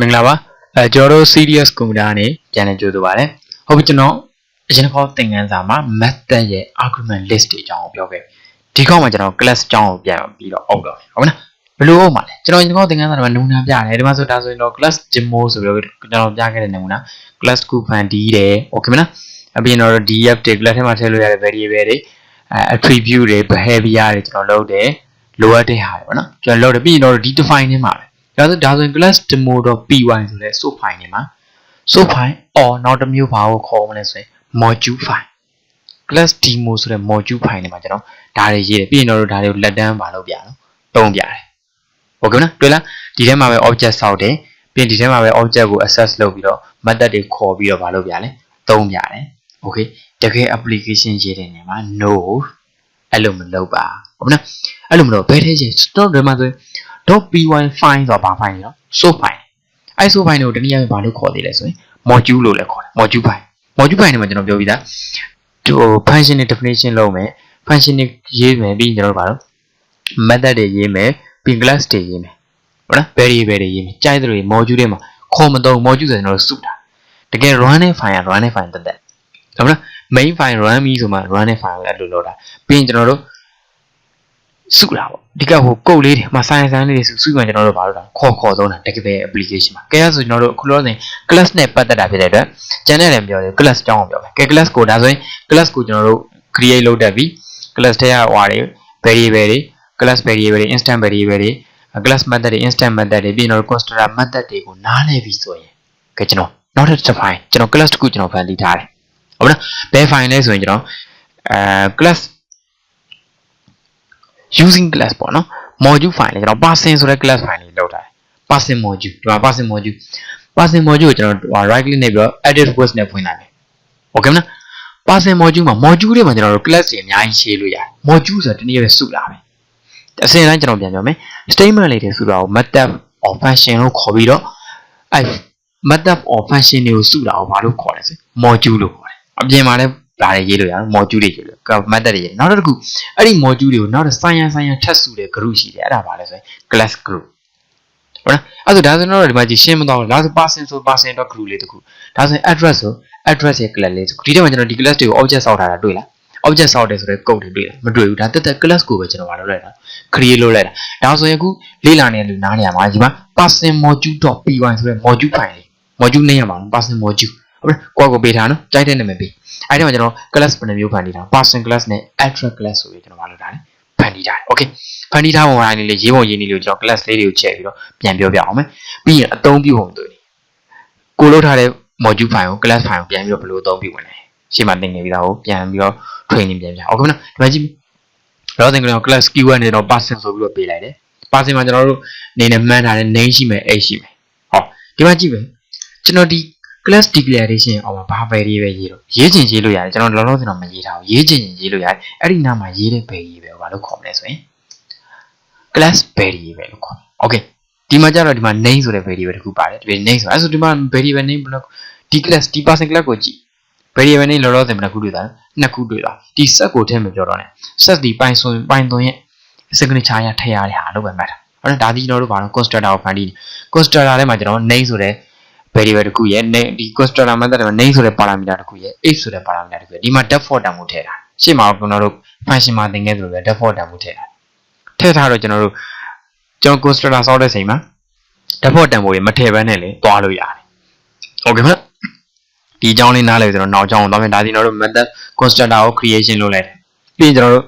မင်္ဂလာပါအဲကျွန်တော်တို့ serious computer ကနေပြန်လည်ကြိုဆိုပါရစေဟုတ်ပြီကျွန်တော်အရင်တစ်ခေါက်သင်ခန်းစာမှာ method ရဲ့ argument list တွေအကြောင်းကိုပြောခဲ့ပြီဒီခေါက်မှာကျွန်တော် class အကြောင်းကိုပြန်ပြီးတော့အုပ်တော့မယ်ဟုတ်မလားဘယ်လိုအုပ်မှာလဲကျွန်တော်ဒီခေါက်သင်ခန်းစာမှာနမူနာပြတယ်ဒီမှာဆိုဒါဆိုရင်တော့ class demo ဆိုပြီးတော့ကျွန်တော်ပြခဲ့တဲ့နမူနာ class ကိုဖန်တီးတယ်โอเคမလားအပြင်တော့ df တွေ class ထဲမှာထည့်လို့ရတဲ့ variable တွေအဲ attribute တွေ behavior တွေကျွန်တော်လုပ်တယ်လိုအပ်တဲ့ဟာတွေပေါ့နော်ကျွန်တော်လုပ်တယ်ပြီးရင်တော့ဒီ define နေမှာပဲ ဒါဆိုဒါဆိုရင် class demo.py ဆိုတဲ့ source file နေမှာ source file or နောက်တစ်မျိုးဘာကိုခေါ်မလဲဆိုရင် module file class demo ဆိုတဲ့ module file နေမှာကျွန်တော်ဒါတွေရေးတယ်ပြီးရင်တော့ဒါတွေကိုလက်တန်းပါလို့ပြတော့တုံးပြတယ်ဟုတ်ကဲ့နော်တွေ့လားဒီထဲမှာပဲ object ဆောက်တယ်ပြီးရင်ဒီထဲမှာပဲ object ကို access လုပ်ပြီးတော့ method တွေခေါ်ပြီးတော့မလုပ်ပြလဲတုံးပြတယ် okay တကယ် application ရေးတဲ့နေရာမှာ no အဲ့လိုမလုပ်ပါဟုတ်မလားအဲ့လိုမလုပ်ဘယ်ထဲရေးတော့ဒီမှာဆိုရင် .py file ဆိုတာဘာ file လဲနော် source file အဲ့ source file ကိုတနည်းအားဖြင့်ဘာလို့ခေါ်သေးလဲဆိုရင် module လို့လည်းခေါ်တယ် module file module file နဲ့မှာကျွန်တော်ပြောပြီးသားဟို function နဲ့ definition လုပ်မယ် function တွေရေးမယ်ပြီးရင်ကျွန်တော်တို့ဘာလို့ method တွေရေးမယ်ပြီး class တွေရေးမယ်ဟုတ်လား variable တွေရေးမယ်ကြိုက်တဲ့တွေ module တွေမှာခေါ်မတော့ module ဆိုရင်ကျွန်တော်တို့စုတာတကယ် run တဲ့ file က run တဲ့ file တက်တက်ဟုတ်လား main file run ပြီးဆိုမှ run တဲ့ file ကိုအဲ့လိုလုပ်တာပြီးရင်ကျွန်တော်တို့ စုတာပေါ့အဓိကဟိုကုတ်လေးတွေမှာ science ဆန်းလေးတွေစုစုမှကျွန်တော်တို့ဘာလုပ်တာခေါ်ခေါ်သုံးတာတကယ်ပဲ application မှာကဲရဆိုကျွန်တော်တို့အခုလောဆယ် class နဲ့ပတ်သက်တာဖြစ်တဲ့အတွက်ကျန်တဲ့လည်းပြောတယ် class အကြောင်းကိုပြောမယ်ကဲ class ကိုဒါဆိုရင် class ကိုကျွန်တော်တို့ create လုပ်တတ်ပြီ class ထဲကဟွာတွေ variable တွေ class variable တွေ instant variable တွေ class method တွေ instant method တွေပြီးရင်တော့ constructor method တွေကိုနားလည်ပြီဆိုရင်ကဲကျွန်တော်နောက်တစ် file ကျွန်တော် class တစ်ခုကျွန်တော်ဖန်တီးထားတယ်ဟုတ်လားဘယ် file လဲဆိုရင်ကျွန်တော်အဲ class using class ပေါ့နော် module file လေးကျွန်တော် person ဆိုတဲ့ class file လေးလောက်ထားတယ် person module ဒီမှာ person module person module ကိုကျွန်တော် right click နဲ့ပြီးတော့ edit request နဲ့ဖွင့်လိုက်မယ် okay မလား person module မှာ module တွေမှာကျွန်တော်တို့ class တွေအများကြီးရှင်းလို့ရတယ် module ဆိုတာတနည်းပဲစုလာပဲအစဉ်တိုင်းကျွန်တော်ပြန်ပြောမယ် statement လေးတွေစုတာကို method or function လို့ခေါ်ပြီးတော့အဲ method or function တွေကိုစုတာကိုဘာလို့ခေါ်လဲဆို module လို့ခေါ်တယ်အပြင်မှာလည်း ဒါတွေရေးလို့ရတယ် module တွေရေးလို့ method တွေရေးနောက်တစ်ခုအဲ့ဒီ module တွေကိုနောက်တစ်ဆိုင်ရန်ဆိုင်ရန်ထပ်စုတဲ့ group ရှိတယ်အဲ့ဒါဘာလဲဆိုရင် class group ဟုတ်လားအဲ့ဆိုဒါဆိုတော့ဒီမှာကြည့်ရှင်းမသွားဘူးဒါဆို person ဆို person တော့ group လေးတစ်ခုဒါဆိုရင် address ဆို address ရဲ့ class လေးတစ်ခုဒီထဲမှာကျွန်တော်ဒီ class တွေကို object ဆောက်ထားတာတွေ့လား object ဆောက်တယ်ဆိုတဲ့ code တွေတွေ့လားမတွေ့ဘူးဒါတက်တက် class ကိုပဲကျွန်တော်မလုပ်လိုက်တာ create လုပ်လိုက်တာဒါဆိုရင်အခုလေ့လာနေတဲ့လူနားနေရာမှာဒီမှာ person module.py ဆိုတဲ့ module file လေး module နဲ့ရမှာ person module ဟုတ်လားကိုယ့်ကိုပေးထားနော်ကြိုက်တဲ့နာမည်ပေးအဲ့ဒီမှာကျွန်တော် class ဘယ်နှမျိုးဖန်တီးထား person class နဲ့ attribute class ဆိုပြီးကျွန်တော်မလုပ်တာလေဖန်တီးထားတယ် okay ဖန်တီးထားပုံတိုင်းလေးရေးပုံရေးနည်းလေးကိုကျွန်တော် class လေးတွေကိုချက်ပြီးတော့ပြန်ပြောပြအောင်မယ်ပြီးရင်အသုံးပြုပုံတွေကိုလုပ်ထားတဲ့ module file ကို class file ကိုပြန်ပြီးတော့ဘယ်လိုအသုံးပြုဝင်လဲရှေ့မှာသင်နေပြီးသားကိုပြန်ပြီးတော့ training ပြန်ပြအောင် okay မလားဒီမှာကြည့်တော့သင်ကတော့ class keyword နဲ့တော့ person ဆိုပြီးတော့ပေးလိုက်တယ် person မှာကျွန်တော်တို့နေနဲ့မှန်းထားတဲ့ name ရှိမယ် age ရှိမယ်ဟောဒီမှာကြည့်မယ်ကျွန်တော်ဒီ class declaration အောက်မှာဘာ variable ရေးတော့ရေးချင်ရေးလို့ရတယ်ကျွန်တော်လောလောဆယ်တော့မရေးထားဘူးရေးချင်ရေးလို့ရတယ်အဲ့ဒီနားမှာရေးတဲ့ variable ကိုဘာလို့ခေါ်မလဲဆိုရင် class variable လို့ခေါ်တယ် okay ဒီမှာကျတော့ဒီမှာ name ဆိုတဲ့ variable တစ်ခုပါတယ်ဒီ name ဆိုအဲ့ဆိုဒီမှာ variable name ဘယ်လိုဒီ class ဒီ person class ကိုကြည့် variable name လောလောဆယ်ဘယ်နှခုတွေ့တာလဲနှစ်ခုတွေ့တာဒီ set ကိုထည့်မပြောတော့နဲ့ set ဒီ python python ရဲ့ signature ရထည့်ရတဲ့ဟာလို့ပဲမှတ်တာဟုတ်တယ်ဒါဒီကျွန်တော်တို့ဘာလို့ constructor ကိုဖန်တီး constructor ထဲမှာကျွန်တော် name ဆိုတဲ့ variable တစ်ခုရဲ့ name ဒီ constructor method မှာ name ဆိုတဲ့ parameter တစ်ခုရဲ့ age ဆိုတဲ့ parameter တစ်ခုရဲ့ဒီမှာ default တန်ဖိုးထည့်တာရှေ့မှာကျွန်တော်တို့ function မှာသင်ခဲ့သလိုပဲ default တန်ဖိုးထည့်တာထည့်ထားတော့ကျွန်တော်တို့ကျွန်တော် constructor ဆောက်တဲ့ချိန်မှာ default တန်ဖိုးရေမထည့်ဘဲနဲ့လေတွားလို့ရတယ် okay မဒီအကြောင်းလေးနားလည်ကျွန်တော်နောက်အကြောင်းကိုသွားမယ်ဒါဒီကျွန်တော်တို့ method constructor ကို creation လုပ်လိုက်တယ်ပြီးရင်ကျွန်တော်တို့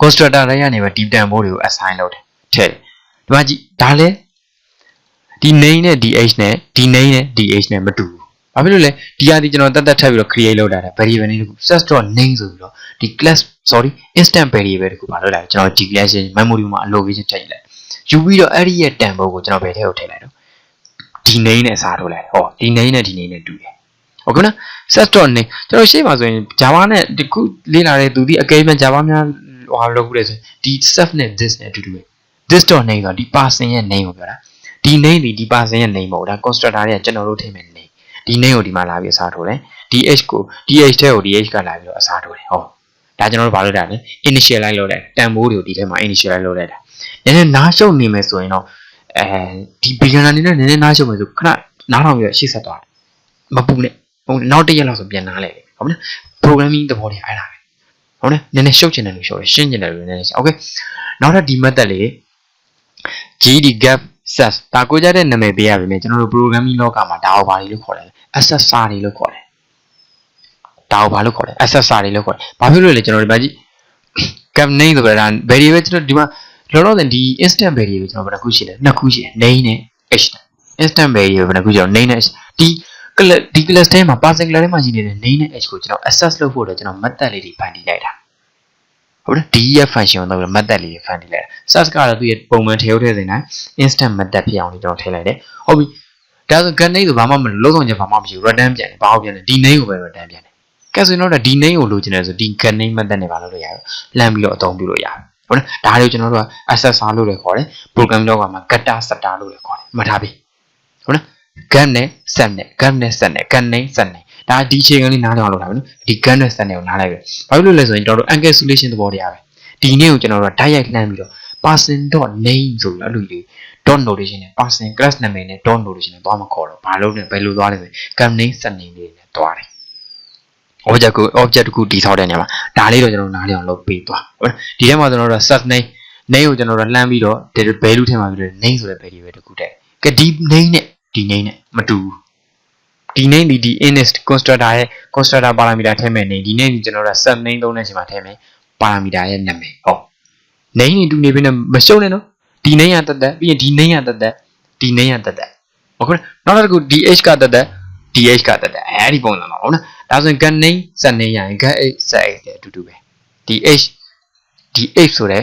constructor တွေကနေပဲ deep တန်ဖိုးတွေကို assign လုပ်တယ်ထည့်ဒီမှာကြည့်ဒါလည်း ဒီ name နဲ့ dh နဲ့ဒီ name နဲ့ dh နဲ့မတူဘူး။ဘာဖြစ်လို့လဲဒီဟာဒီကျွန်တော်တက်တက်ထပ်ပြီးတော့ create လုပ်တာလေ variable name တခု set.name ဆိုပြီးတော့ဒီ class sorry instant variable တခုပါလုပ်လိုက်ကျွန်တော် declaration memory မှာ allocation ထည့်လိုက်ယူပြီးတော့အဲ့ဒီရဲ့တန်ဖိုးကိုကျွန်တော်ဘယ်ထဲကိုထည့်လိုက်တော့ဒီ name နဲ့စားထုတ်လိုက်ဟောဒီ name နဲ့ဒီ name နဲ့တူတယ်ဟုတ်ကဲ့နော် set.name ကျွန်တော်ရှေ့မှာဆိုရင် Java နဲ့ဒီခုလေ့လာတဲ့သူဒီအကယ်၍ Java များဟောလုပ်ခုလဲဆိုရင်ဒီ self နဲ့ this နဲ့အတူတူပဲ this.name ဆိုတော့ဒီ person ရဲ့ name ကိုပြောတာ ဒီ name ဒီဒီ person ရဲ့ name မဟုတ်ဒါ constructor တွေကကျွန်တော်တို့ထည့်မယ် name ဒီ name ကိုဒီမှာလာပြီးအစားထိုးတယ် dh ကို dh ထဲကို dh ကလာပြီးတော့အစားထိုးတယ်ဟောဒါကျွန်တော်တို့ဘာလုပ်တာလဲ initialize လုပ်လိုက်တန်ဖိုးတွေကိုဒီထဲမှာ initialize လုပ်လိုက်တာနည်းနည်းနားရှုပ်နေမယ်ဆိုရင်တော့အဲဒီ beginner အနေနဲ့နည်းနည်းနားချုံမယ်ဆိုခဏနားထောင်ပြီးတော့ရှေ့ဆက်သွားတယ်မပူနဲ့ဟုတ်တယ်နောက်တစ်ရက်လောက်ဆိုပြန်နားလဲလေဟုတ်မလား programming သဘောတွေအဲ့ဒါပဲဟုတ်တယ်နည်းနည်းရှုပ်ချင်တယ်လို့ရှုပ်တယ်ရှင်းချင်တယ်လို့နည်းနည်းရှင်း okay နောက်ထပ်ဒီ method လေး GD gap sets ဒါကိုကြတဲ့နာမည်ပေးရပါမယ်ကျွန်တော်တို့ programming လောကမှာဒါကိုဘာလို့ခေါ်လဲ accessor တွေလို့ခေါ်တယ်ဒါကိုဘာလို့ခေါ်လဲ accessor တွေလို့ခေါ်တယ်ဘာဖြစ်လို့လဲကျွန်တော်ဒီမှာကြည့် gap name ဆိုတော့ဒါ variable ကျွန်တော်ဒီမှာလောလောဆယ်ဒီ instant variable ကျွန်တော်ဘယ်နှခုရှိလဲနှစ်ခုရှိတယ် name နဲ့ h instant variable ဘယ်နှခုရှိတော့ name နဲ့ h ဒီ class ဒီ class ထဲမှာ person class ထဲမှာရှိနေတဲ့ name နဲ့ h ကိုကျွန်တော် access လုပ်ဖို့တော့ကျွန်တော် method လေးတွေဖန်တီးလိုက်တာ ဟုတ်လား def function ကိုတော့ method လေးတွေဖန်တီးလိုက်တာ search ကတော့သူ့ရဲ့ပုံမှန်ထည့်ထုတ်ထည့်နေတိုင်း instant method ဖြစ်အောင်ကျွန်တော်ထည့်လိုက်တယ်ဟုတ်ပြီဒါဆို get name ဆိုဘာမှမလို့လုံးဆောင်ချက်ဘာမှမရှိဘူး return ပြန်တယ်ဘာဟုတ်ပြန်တယ်ဒီ name ကိုပဲ return ပြန်တယ်ကဲဆိုရင်တော့ဒီ name ကိုလိုချင်တယ်ဆိုဒီ get name method နဲ့ဘာလုပ်လို့ရလဲလှမ်းပြီးတော့အသုံးပြုလို့ရတယ်ဟုတ်လားဒါတွေကိုကျွန်တော်တို့က accessor လို့လည်းခေါ်တယ် program လောကမှာ getter setter လို့လည်းခေါ်တယ်မှတ်ထားပြီဟုတ်လား get နဲ့ set နဲ့ get နဲ့ set နဲ့ get name set နဲ့ ဒါဒီအချိန်ကလေးနားလည်အောင်လုပ်တာပဲနော်ဒီ get နဲ့ set နဲ့ကိုနားလိုက်ပဲဘာလို့လဲဆိုရင်ကျွန်တော်တို့ encapsulation သဘောတရားပဲဒီ name ကိုကျွန်တော်တို့ဓာတ်ရိုက်လှမ်းပြီးတော့ person.name ဆိုပြီးအဲ့လိုလေး dot notation နဲ့ person class နာမည်နဲ့ dot notation နဲ့သွားမခေါ်တော့ဘာလို့လဲဘယ်လိုသွားလဲဆိုရင် get name set name လေးနဲ့သွားတယ် object ကို object တစ်ခုတည်ဆောက်တဲ့နေရာမှာဒါလေးတော့ကျွန်တော်နားလည်အောင်လုပ်ပေးသွားဟုတ်လားဒီထဲမှာကျွန်တော်တို့ set name name ကိုကျွန်တော်တို့လှမ်းပြီးတော့ value ထဲမှာပြီးတော့ name ဆိုတဲ့ value ပဲတစ်ခုတည်းကဒီ name နဲ့ဒီ name နဲ့မတူဘူး ဒီ name ဒီဒီ init constructor ရဲ့ constructor parameter ထဲမဲ့ name ဒီ name ဒီကျွန်တော်တို့ set name သုံးတဲ့အချိန်မှာထဲမဲ့ parameter ရဲ့နာမည်ဟော name နေတူနေပြီနဲ့မရှုံးနဲ့နော်ဒီ name ရတက်တက်ပြီးရင်ဒီ name ရတက်တက်ဒီ name ရတက်တက်ဟုတ်ကဲ့နောက်တစ်ခု dh ကတက်တက် dh ကတက်တက်အဲဒီပုံစံမှာဟုတ်နော်ဒါဆိုရင် get name set name ရရင် get h set h တဲ့အတူတူပဲ dh dh ဆိုတဲ့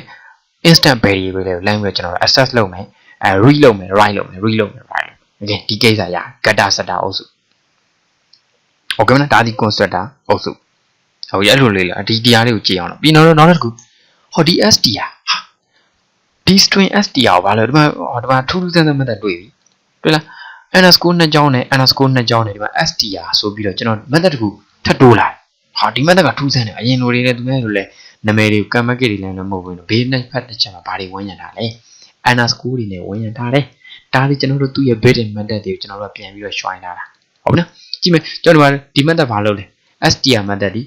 instant variable တွေကို line ပြီးတော့ကျွန်တော်တို့ access လုပ်မယ်အဲ read လုပ်မယ် write လုပ်မယ် read လုပ်မယ် write လုပ်မယ် okay ဒီကိစ္စရ getter setter အုပ်စု okay မလားဒါဒီ constructor အုပ်စုဟုတ်ရဲ့အဲ့လိုလေးလားဒီတရားလေးကိုကြည့်အောင်တော့ပြီးတော့နောက်တစ်ခုဟောဒီ str ဟာဒီ string str ကိုဘာလဲဒီမှာဟောဒီမှာထူးထူးဆန်းဆန်းမှတ်တွေ့ပြီတွေ့လား underscore နှစ်ကြောင်းနဲ့ underscore နှစ်ကြောင်းနဲ့ဒီမှာ str ဆိုပြီးတော့ကျွန်တော် method တခုထပ်တိုးလာဟာဒီ method ကထူးဆန်းတယ်အရင်လိုတွေနဲ့သူများလိုလဲနာမည်တွေ command တွေလည်းလည်းမဟုတ်ဘူးနော်ဘေးနဲ့ဖတ်တစ်ချက်မှာဘာတွေဝင်ရတာလဲ underscore တွေနဲ့ဝင်ရထားတယ်ဒါလေးကျွန်တော်တို့သူ့ရဲ့ built-in method တွေကိုကျွန်တော်တို့ပြန်ပြီးတော့ join လာတာဟုတ်ပြီနော် ကြည့်မယ်ကျွန်တော်ဒီဒီ method ဘာလုပ်လဲ str method ဒီ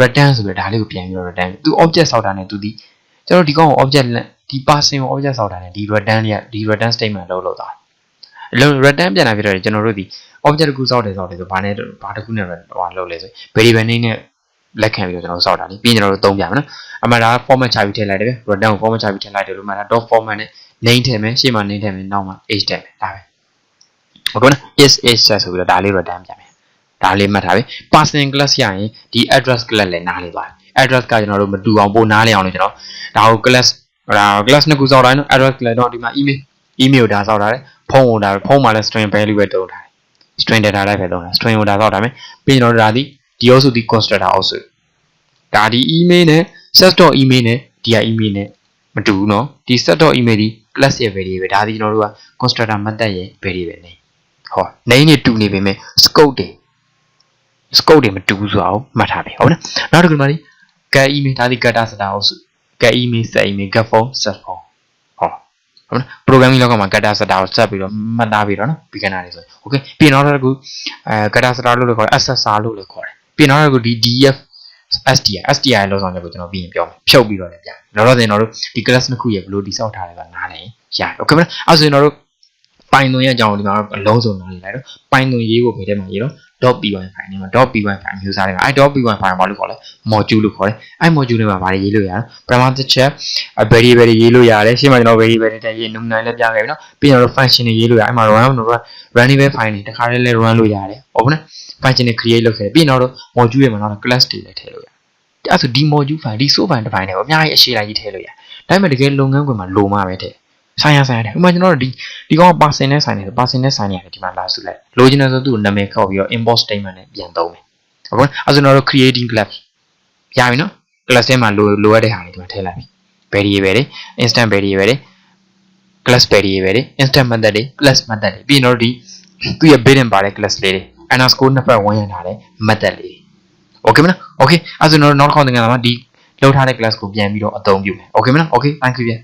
return ဆိုပြီးဒါလေးကိုပြန်ပြီးတော့ return သူ object ဆောက်တာနဲ့သူဒီကျွန်တော်ဒီကောင်ကို object ဒီ person ကို object ဆောက်တာနဲ့ဒီ return လေးကဒီ return statement လုပ်လို့သွားလုံး return ပြန်လာပြီးတော့ကျွန်တော်တို့ဒီ object တစ်ခုဆောက်တယ်ဆောက်တယ်ဆိုဘာနဲ့ဘာတစ်ခုနဲ့ဟိုလုပ်လဲဆို variable name နဲ့လက်ခံပြီးတော့ကျွန်တော်ဆောက်တာလीပြီးရင်ကျွန်တော်တို့သုံးပြမယ်နော်အမှဒါ format ချပြီးထည့်လိုက်တယ်ပဲ return ကို format ချပြီးထည့်လိုက်တယ်လို့မှဒါ dot format နဲ့ name ထည့်မယ်ရှေ့မှာ name ထည့်မယ်နောက်မှာ h ထည့်မယ်ဒါပဲဟုတ်ကဲ့နော် is h ဆက်ဆိုပြီးတော့ဒါလေး return ပြန်မယ် ဒါလေးမှတ်ထားပြီ person class ရရင်ဒီ address class လည်းနားလေးပါတယ် address ကကျွန်တော်တို့မတူအောင်ပို့နားလေးအောင်လို့ကျွန်တော်ဒါကို class ဒါ class နှစ်ခုစောက်တိုင်းနော် address class တော့ဒီမှာ email email ဒါစောက်တာလေဖုန်းကိုဒါဖုန်းမှာလည်း string value ပဲတုံးထားတယ် string data type ပဲတုံးတာ string ကိုဒါစောက်တာမယ်ပြီးရင်တော့ဒါဒီဒီအုပ်စုဒီ constructor အုပ်စုဒါဒီ email နဲ့ set.email နဲ့ဒီက email နဲ့မတူဘူးเนาะဒီ set.email ဒီ class ရဲ့ variable ဒါဒီကျွန်တော်တို့က constructor method ရဲ့ variable နေဟော name နဲ့တူနေပေမဲ့ scope တွေ scope တွေမတူဘူးဆိုတာကိုမှတ်ထားပြီဟုတ်နော်နောက်တစ်ခုမှဒီ get email ဒါဒီ getter setter အုပ်စု get email set email get phone set phone ဟောဟုတ်နော် programming လောကမှာ getter setter ကိုဆက်ပြီးတော့မှတ်သားပြီးတော့နော် beginner တွေဆိုရင် okay ပြီးနောက်တစ်ခုအဲ getter setter လို့လည်းခေါ်တယ် accessor လို့လည်းခေါ်တယ်ပြီးနောက်တစ်ခုဒီ df STI STI လောက်ဆောင်ချက်ကိုကျွန်တော်ပြီးရင်ပြောမယ်ဖြုတ်ပြီးတော့လည်းပြ။တော့တော့ကျွန်တော်တို့ဒီ class နှစ်ခုရဲ့ဘယ်လိုတိစောက်ထားလဲဆိုတာနားလည်ရတယ်။ Okay မလား။အဲဆိုရင်တော့ပိုင်သွ င်းရဲ့အကြောင်းကိုဒီမှာအလုံးစုံနားလည်လိုက်တော့ပိုင်သွင်းရေးဖို့ဘယ်ထဲမှာရေးတော့ .py file နဲ့မှာ .py file မျိုးစားတွေကအဲ .py file ဘာလို့ခေါ်လဲ module လို့ခေါ်တယ်အဲ module တွေမှာဘာတွေရေးလို့ရလဲပထမတစ်ချက် variable တွေရေးလို့ရတယ်ရှင်းမှာကျွန်တော် variable တွေရေး nominal လည်းပြခဲ့ပြီနော်ပြီးရင်တော့ function တွေရေးလို့ရအဲမှာ run တို့ runnable file တွေတခါတည်းလဲ run လို့ရတယ်ဟုတ်ကဲ့ function တွေ create လုပ်ခဲ့တယ်ပြီးရင်တော့ module တွေမှာတော့ class တွေလည်းထည့်လို့ရတယ်အဲ့ဆိုဒီ module file ဒီ source file တစ်ပိုင်းနဲ့ပေါ့အများကြီးအရှိလိုက်ကြီးထည့်လို့ရတယ်ဒါပေမဲ့တကယ်လုပ်ငန်းခွင်မှာလိုမှပဲထည့် ဆိုင်ရဆိုင်ရတယ်ဥပမာကျွန်တော်တို့ဒီဒီကောင်က person နဲ့ဆိုင်နေတယ် person နဲ့ဆိုင်နေရတယ်ဒီမှာလာစုလိုက်လိုချင်တယ်ဆိုသူ့ကိုနာမည်ခောက်ပြီးတော့ import statement နဲ့ပြန်သုံးမယ်ဟုတ်ကဲ့အဲဆိုကျွန်တော်တို့ creating class ရပြီနော် class ထဲမှာလိုလိုရတဲ့ဟာတွေဒီမှာထည့်လိုက်ပြီ variable တွေ instant variable တွေ class variable တွေ instant method တွေ class method တွေပြီးရင်တော့ဒီသူ့ရဲ့ built-in ပါတဲ့ class လေးတွေ underscore နှစ်ဖက်ဝင်ရထားတဲ့ method လေးတွေ okay မလား okay အဲဆိုတော့နောက်တစ်ခေါက်သင်ခန်းစာမှာဒီလောက်ထားတဲ့ class ကိုပြန်ပြီးတော့အသုံးပြုမယ် okay မလား okay thank you ပြန်